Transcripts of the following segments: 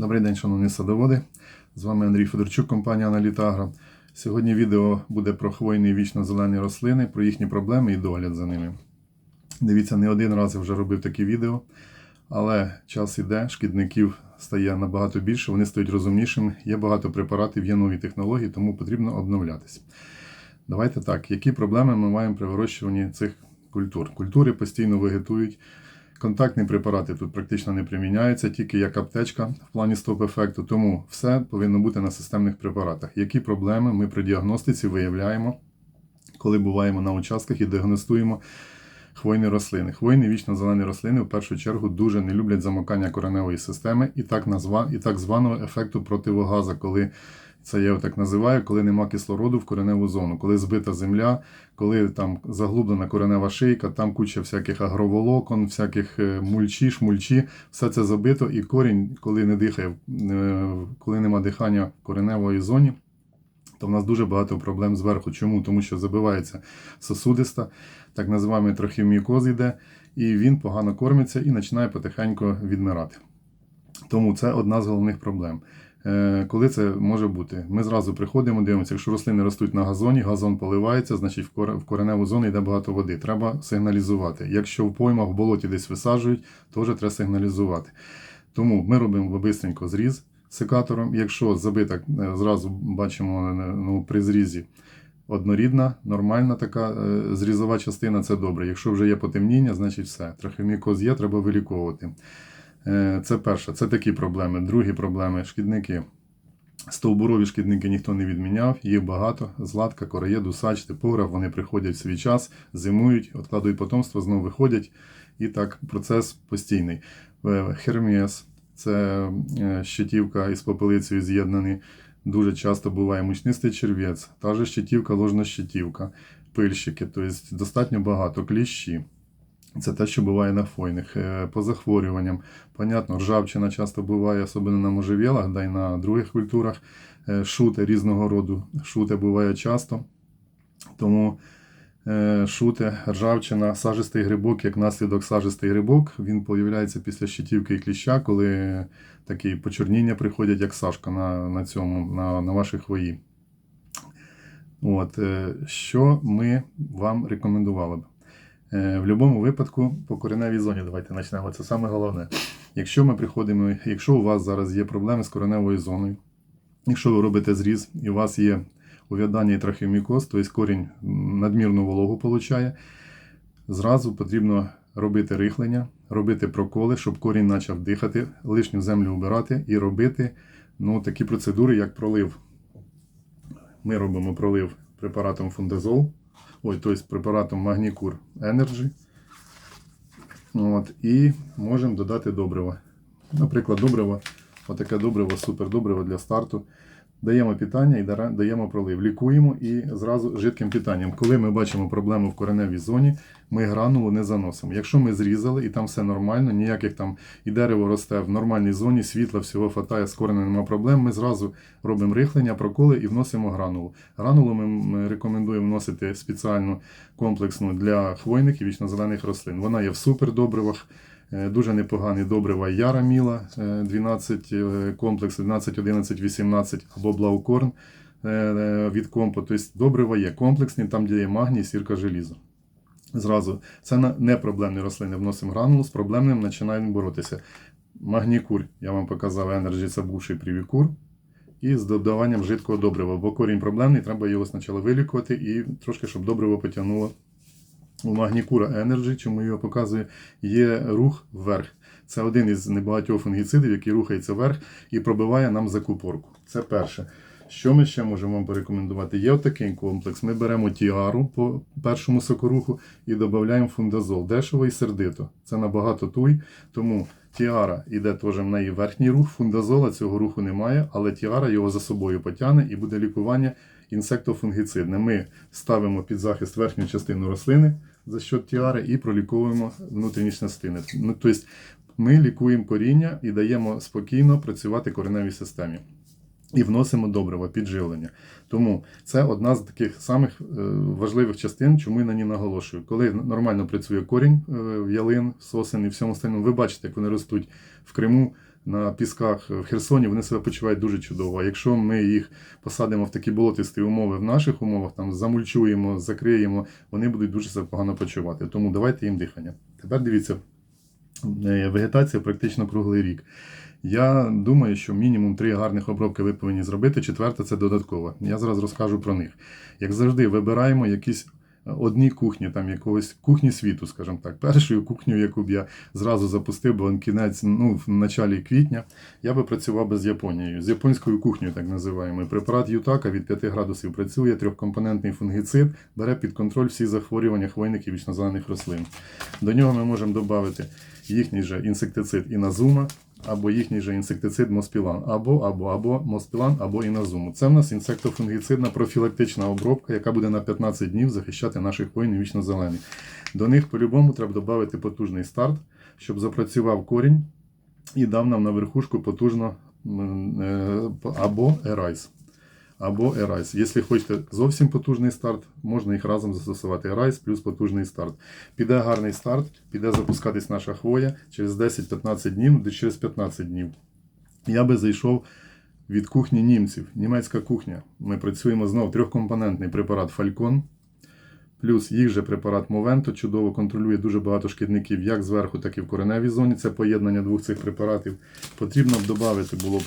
Добрий день, шановні садоводи. З вами Андрій Федорчук, компанія Аналітагра. Сьогодні відео буде про хвойні вічно-зелені рослини, про їхні проблеми і догляд за ними. Дивіться, не один раз я вже робив такі відео, але час іде, шкідників стає набагато більше, вони стають розумнішими, є багато препаратів, є нові технології, тому потрібно обновлятися. Давайте так, які проблеми ми маємо при вирощуванні цих культур? Культури постійно вегетують. Контактні препарати тут практично не приміняються, тільки як аптечка в плані стоп-ефекту, тому все повинно бути на системних препаратах. Які проблеми ми при діагностиці виявляємо, коли буваємо на участках і діагностуємо хвойні рослини. Хвойні вічно-зелені рослини в першу чергу дуже не люблять замокання кореневої системи і так, назва, і так званого ефекту противогаза, коли це я так називаю, коли нема кислороду в кореневу зону, коли збита земля, коли там заглублена коренева шийка, там куча всяких агроволокон, всяких е, мульчі, шмульчі, все це забито, і корінь, коли не дихає, е, коли нема дихання в кореневої зоні, то в нас дуже багато проблем зверху. Чому? Тому що забивається сосудиста, так називаємо трохімікоз йде, і він погано кормиться і починає потихеньку відмирати. Тому це одна з головних проблем. Е, Коли це може бути? Ми зразу приходимо, дивимося, якщо рослини ростуть на газоні, газон поливається, значить в кореневу зону йде багато води. Треба сигналізувати. Якщо в поймах в болоті десь висаджують, теж треба сигналізувати. Тому ми робимо бистренько зріз секатором. Якщо забита, е, зразу бачимо е, ну, при зрізі однорідна, нормальна така е, зрізова частина, це добре. Якщо вже є потемніння, значить все. Трохимікоз є, треба виліковувати. Це перше, це такі проблеми. Другі проблеми шкідники. Стовбурові шкідники ніхто не відміняв, їх багато. Златка, короєд, усач, типограф, вони приходять в свій час, зимують, откладують потомство, знову виходять. І так процес постійний. Херміес це е, щитівка із попелицею з'єднані. Дуже часто буває мучнистий черв'ець, та же щитівка, ложна щитівка, пильщики, тобто достатньо багато кліщі. Це те, що буває на фойних. Е, По захворюванням, понятно, ржавчина часто буває, особливо на можжевелах, да й на других культурах. Е, Шути різного роду. Шути буває часто. Тому шути, ржавчина, сажистий грибок, як наслідок сажистий грибок, він появляється після щитівки і кліща, коли такі почорніння приходять, як сашка на, на цьому, на, на вашій хвої. От, е, що ми вам рекомендували б? Е, В будь-якому випадку по кореневій зоні давайте почнемо. Це саме головне. Якщо ми приходимо, якщо у вас зараз є проблеми з кореневою зоною, якщо ви робите зріз і у вас є увядання і трахеомікоз, тобто корінь надмірну вологу получає, зразу потрібно робити рихлення, робити проколи, щоб корінь почав дихати, лишню землю убирати і робити ну, такі процедури, як пролив. Ми робимо пролив препаратом фундазол, ой, тобто препаратом Магнікур Energy. От, і можемо додати добриво. Наприклад, добриво, отаке добриво, супер добриво для старту. Даємо питання і даємо пролив. Лікуємо і зразу жидким питанням. Коли ми бачимо проблему в кореневій зоні, ми гранулу не заносимо. Якщо ми зрізали і там все нормально, ніяких там і дерево росте в нормальній зоні, світла всього хватає, з коренем немає проблем, ми зразу робимо рихлення, проколи і вносимо гранулу. Гранулу ми рекомендуємо вносити спеціальну комплексну для хвойних і вічнозелених рослин. Вона є в супердобривах. Е, Дуже непоганий добрива Яра Міла, е, 12 е, комплекс, 12, 11, 18 або Блаукорн е, е, від компо. Тобто добрива є комплексні, там де є магній, сірка, желізо. Зразу це на непроблемні рослини. Вносимо гранулу, з проблемним починаємо боротися. Магнікур, я вам показав Energy, це бувший привікур. І з додаванням жидкого добрива, бо корінь проблемний, треба його спочатку вилікувати і трошки, щоб добриво потягнуло у Магнікура Energy, чому його показую, є рух вверх. Це один із небагатьох фунгіцидів, який рухається вверх і пробиває нам закупорку. Це перше. Що ми ще можемо вам порекомендувати? Є отакий комплекс. Ми беремо тіару по першому сокоруху і додаємо фундазол. Дешево і сердито. Це набагато туй, тому тіара йде теж в неї верхній рух, фундазола цього руху немає, але тіара його за собою потягне і буде лікування інсектофунгіцидне. Ми ставимо під захист верхню частину рослини за счет тіари і проліковуємо внутрішні частини. Ну, тобто ми лікуємо коріння і даємо спокійно працювати кореневій системі. І вносимо добрива, підживлення. Тому це одна з таких самих е, важливих частин, чому я на ній наголошую. Коли нормально працює корінь е, ялин, сосен і всьому остальному, ви бачите, як вони ростуть в Криму на пісках в Херсоні, вони себе почувають дуже чудово. А якщо ми їх посадимо в такі болотисті умови в наших умовах, там замульчуємо, закриємо, вони будуть дуже себе погано почувати. Тому давайте їм дихання. Тепер дивіться, е, вегетація практично круглий рік. Я думаю, що мінімум три гарних обробки ви повинні зробити. Четверта це додатково. Я зараз розкажу про них. Як завжди, вибираємо якісь одні кухні, там якогось кухні світу, скажімо так. Першою кухню, яку б я зразу запустив, бо кінець, ну, в началі квітня, я би працював би з Японією, з японською кухнею, так називаємо. Препарат Ютака від 5 градусів працює, трьохкомпонентний фунгіцид, бере під контроль всі захворювання хвойних і вічнозелених рослин. До нього ми можемо додати їхній же інсектицид іназума, або їхній же інсектицид Моспілан, або, або, або Моспілан, або іназуму. Це в нас інсектофунгіцидна профілактична обробка, яка буде на 15 днів захищати наших воїнів вічно зелені. До них по-любому треба додати потужний старт, щоб запрацював корінь і дав нам на верхушку потужно е, або ерайс. Або Ерайс. Якщо хочете зовсім потужний старт, можна їх разом застосувати. Ерайс плюс потужний старт. Піде гарний старт, піде запускатись наша хвоя через 10-15 днів, десь через 15 днів. Я би зайшов від кухні німців. Німецька кухня. Ми працюємо знову трьохкомпонентний препарат Фалькон. Плюс їх же препарат Movento чудово контролює дуже багато шкідників як зверху, так і в кореневій зоні. Це поєднання двох цих препаратів. Потрібно б додати було б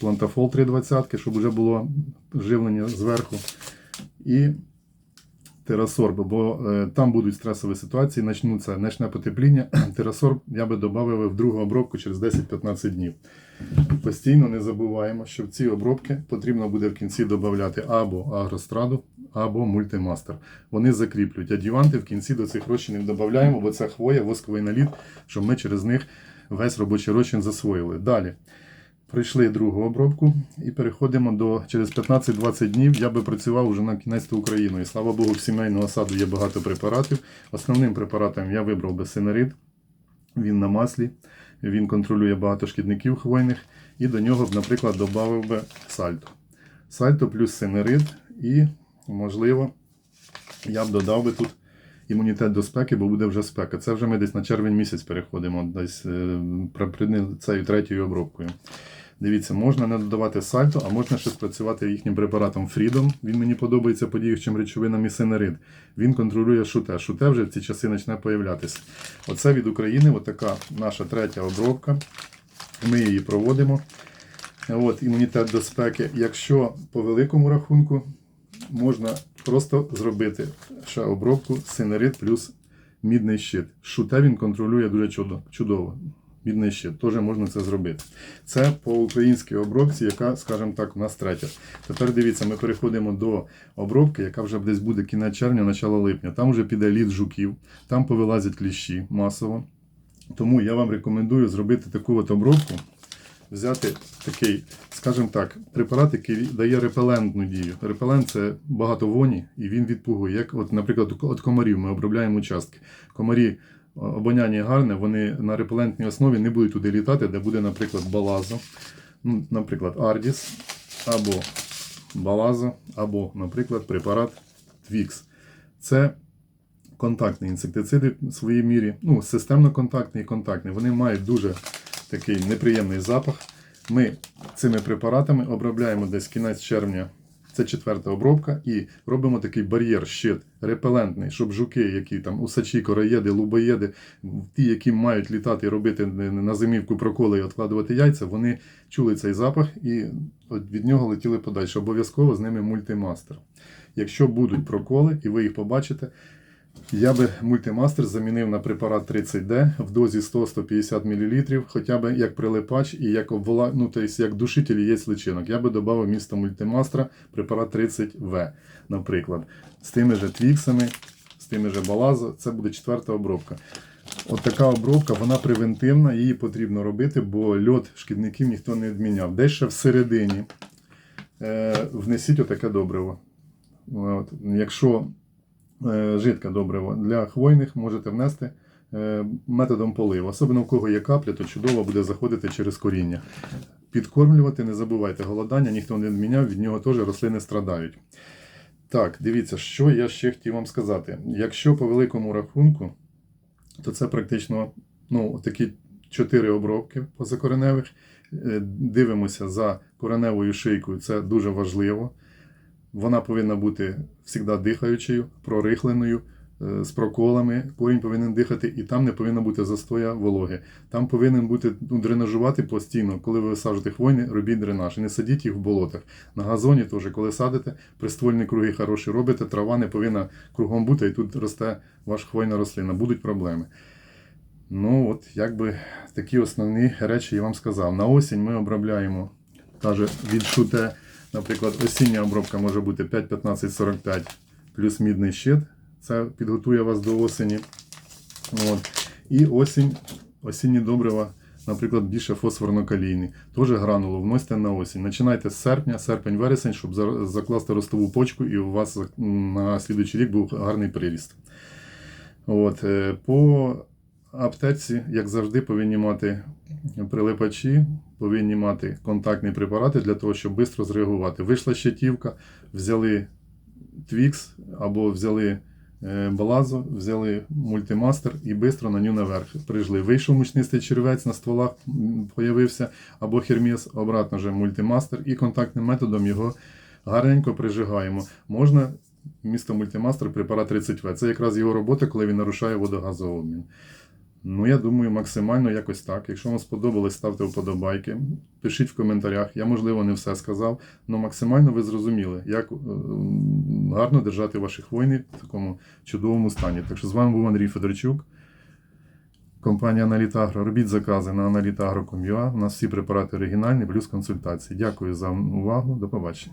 плантафол 320, щоб вже було живлення зверху. І терасорб, бо е, там будуть стресові ситуації, почнуться почне потепління. Терасорб я би додав в другу обробку через 10-15 днів. Постійно не забуваємо, що в ці обробки потрібно буде в кінці додати або агростраду, або мультимастер. Вони закріплюють. Адюванти в кінці до цих розчинів додаємо, бо це хвоя, восковий наліт, щоб ми через них весь робочий розчин засвоїли. Далі. Пройшли другу обробку і переходимо до через 15-20 днів. Я би працював вже на кінець Україною. Слава Богу, в сімейного саду є багато препаратів. Основним препаратом я вибрав би синерид. Він на маслі, він контролює багато шкідників хвойних. І до нього б, наприклад, додав би сальто. Сальто плюс синерид і, можливо, я б додав би тут імунітет до спеки, бо буде вже спека. Це вже ми десь на червень місяць переходимо, десь е, цією третьою обробкою. Дивіться, можна не додавати сальто, а можна ще спрацювати їхнім препаратом Freedom. Він мені подобається по діючим речовинам і синерид. Він контролює шуте. Шуте вже в ці часи почне появлятися. Оце від України, отака наша третя обробка. Ми її проводимо. От, імунітет до спеки. Якщо по великому рахунку, можна просто зробити ще обробку синерид плюс мідний щит. Шуте він контролює дуже чудово. Мідний щит, теж можна це зробити. Це по українській обробці, яка, скажімо так, у нас третя. Тепер дивіться, ми переходимо до обробки, яка вже десь буде кінець червня, начало липня. Там вже піде лід жуків, там повилазять кліщі масово. Тому я вам рекомендую зробити таку от обробку, взяти такий, скажімо так, препарат, який дає репелентну дію. Репелент це багато воні, і він відпугує. Як, от, наприклад, от комарів ми обробляємо участки. Комарі обоняння гарне, вони на репелентній основі не будуть туди літати, де буде, наприклад, балазо, ну, наприклад, Ардіс, або балазо, або, наприклад, препарат Твікс. Це контактні інсектициди в своїй мірі, ну, системно-контактний і контактний. Вони мають дуже такий неприємний запах. Ми цими препаратами обробляємо десь кінець червня. Це четверта обробка, і робимо такий бар'єр, щит репелентний, щоб жуки, які там усачі, короєди, лубоєди, ті, які мають літати і робити на зимівку проколи і відкладувати яйця, вони чули цей запах і від нього летіли подальше. Обов'язково з ними мультимастер. Якщо будуть проколи і ви їх побачите, я би мультимастер замінив на препарат 30D в дозі 100-150 мл, хоча б як прилипач і як обвола, ну, тобто як душитель яєць личинок. Я би додав місто мультимастера препарат 30В, наприклад. З тими же твіксами, з тими же балазо. Це буде четверта обробка. От така обробка, вона превентивна, її потрібно робити, бо льот шкідників ніхто не відміняв. Десь ще всередині е, внесіть отаке добриво. От. Якщо жидке добриво для хвойних можете внести е, методом поливу. Особливо в кого є капля, то чудово буде заходити через коріння. Підкормлювати, не забувайте, голодання ніхто не відміняв, від нього теж рослини страдають. Так, дивіться, що я ще хотів вам сказати. Якщо по великому рахунку, то це практично ну, такі чотири обробки позакореневих. е, дивимося за кореневою шийкою, це дуже важливо. Вона повинна бути завжди дихаючою, прорихленою, е, з проколами. Корінь повинен дихати, і там не повинно бути застоя вологи. Там повинен бути ну, дренажувати постійно. Коли ви висаджуєте хвойни, робіть дренаж. Не садіть їх в болотах. На газоні теж, коли садите, приствольні круги хороші робите, трава не повинна кругом бути, і тут росте ваша хвойна рослина. Будуть проблеми. Ну, от, якби такі основні речі я вам сказав. На осінь ми обробляємо, каже, від шуте, наприклад, осіння обробка може бути 5, 15, 45 плюс мідний щит. Це підготує вас до осені. От. І осінь, осінні добрива, наприклад, більше фосфорно-калійні. Теж гранулу вносите на осінь. Починайте з серпня, серпень-вересень, щоб закласти ростову почку, і у вас на слідуючий рік був гарний приріст. От, е, по аптеці, як завжди, повинні мати прилипачі, повинні мати контактні препарати для того, щоб швидко зреагувати. Вийшла щитівка, взяли Твікс або взяли е, балазу, взяли мультимастер і швидко на ню наверх прижли. Вийшов мучнистий червець на стволах, появився, або херміс, обратно вже мультимастер, і контактним методом його гарненько прижигаємо. Можна місто мультимастер препарат 30В. Це якраз його робота, коли він нарушає водогазообмін. Ну, я думаю, максимально якось так. Якщо вам сподобалось, ставте вподобайки, пишіть в коментарях. Я, можливо, не все сказав, але максимально ви зрозуміли, як е, гарно держати ваші хвойни в такому чудовому стані. Так що з вами був Андрій Федорчук. Компанія Аналітагро. Робіть закази на analітagro.com.ua. У нас всі препарати оригінальні, плюс консультації. Дякую за увагу. До побачення.